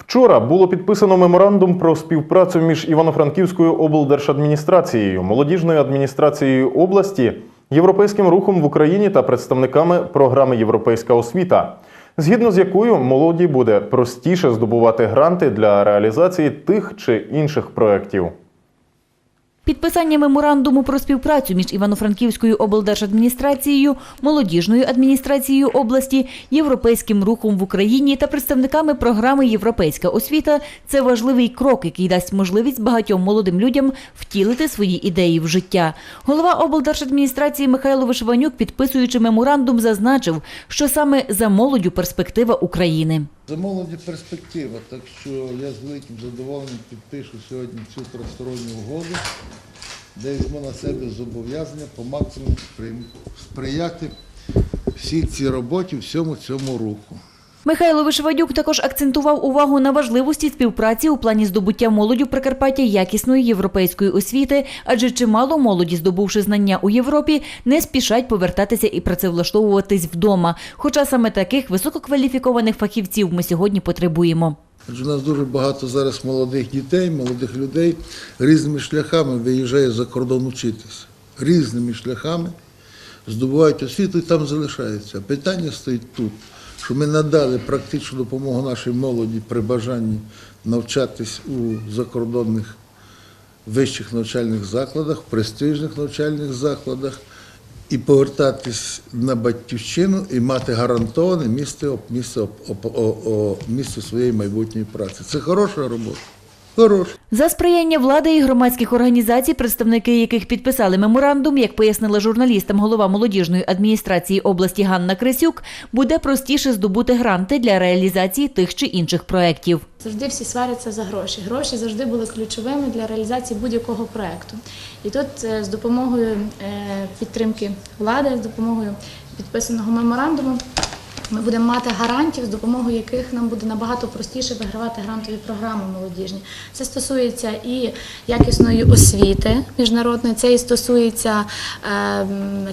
Вчора було підписано меморандум про співпрацю між Івано-Франківською облдержадміністрацією, молодіжною адміністрацією області, європейським рухом в Україні та представниками програми Європейська освіта, згідно з якою молоді буде простіше здобувати гранти для реалізації тих чи інших проєктів. Підписання меморандуму про співпрацю між Івано-Франківською облдержадміністрацією, молодіжною адміністрацією області, європейським рухом в Україні та представниками програми Європейська освіта це важливий крок, який дасть можливість багатьом молодим людям втілити свої ідеї в життя. Голова облдержадміністрації Михайло Вишиванюк, підписуючи меморандум, зазначив, що саме за молоддю перспектива України. За молоді перспектива, так що я з великим задоволенням підпишу сьогодні цю тристоронню угоду, де візьму на себе зобов'язання по максимуму спри- сприяти всій цій роботі, всьому цьому руху. Михайло Вишивадюк також акцентував увагу на важливості співпраці у плані здобуття молоддю Прикарпаття якісної європейської освіти, адже чимало молоді, здобувши знання у Європі, не спішать повертатися і працевлаштовуватись вдома. Хоча саме таких висококваліфікованих фахівців ми сьогодні потребуємо. Адже у нас дуже багато зараз молодих дітей, молодих людей різними шляхами виїжджає за кордон вчитися. Різними шляхами здобувають освіту і там залишаються. Питання стоїть тут, що ми надали практичну допомогу нашій молоді при бажанні навчатись у закордонних вищих навчальних закладах, престижних навчальних закладах і повертатись на батьківщину і мати гарантоване місце, місце, місце своєї майбутньої праці. Це хороша робота. Хороша. За сприяння влади і громадських організацій, представники яких підписали меморандум, як пояснила журналістам голова молодіжної адміністрації області Ганна Крисюк, буде простіше здобути гранти для реалізації тих чи інших проєктів. Завжди всі сваряться за гроші. Гроші завжди були ключовими для реалізації будь-якого проекту. І тут е, з допомогою е, підтримки влади, з допомогою підписаного меморандуму. Ми будемо мати гарантів, з допомогою яких нам буде набагато простіше вигравати грантові програми молодіжні. Це стосується і якісної освіти міжнародної, це і стосується е,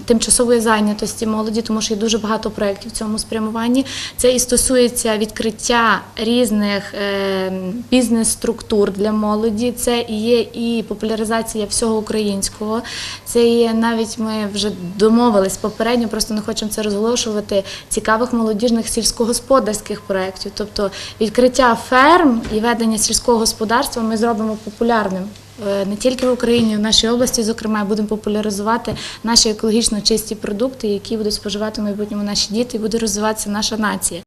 тимчасової зайнятості молоді, тому що є дуже багато проєктів в цьому спрямуванні. Це і стосується відкриття різних е, бізнес-структур для молоді. Це і є і популяризація всього українського. Це є навіть ми вже домовились попередньо, просто не хочемо це розголошувати. Цікавих молодіжних сільськогосподарських проєктів. Тобто відкриття ферм і ведення сільського господарства ми зробимо популярним. е, Не тільки в Україні, в нашій області, зокрема, будемо популяризувати наші екологічно чисті продукти, які будуть споживати в майбутньому наші діти, і буде розвиватися наша нація.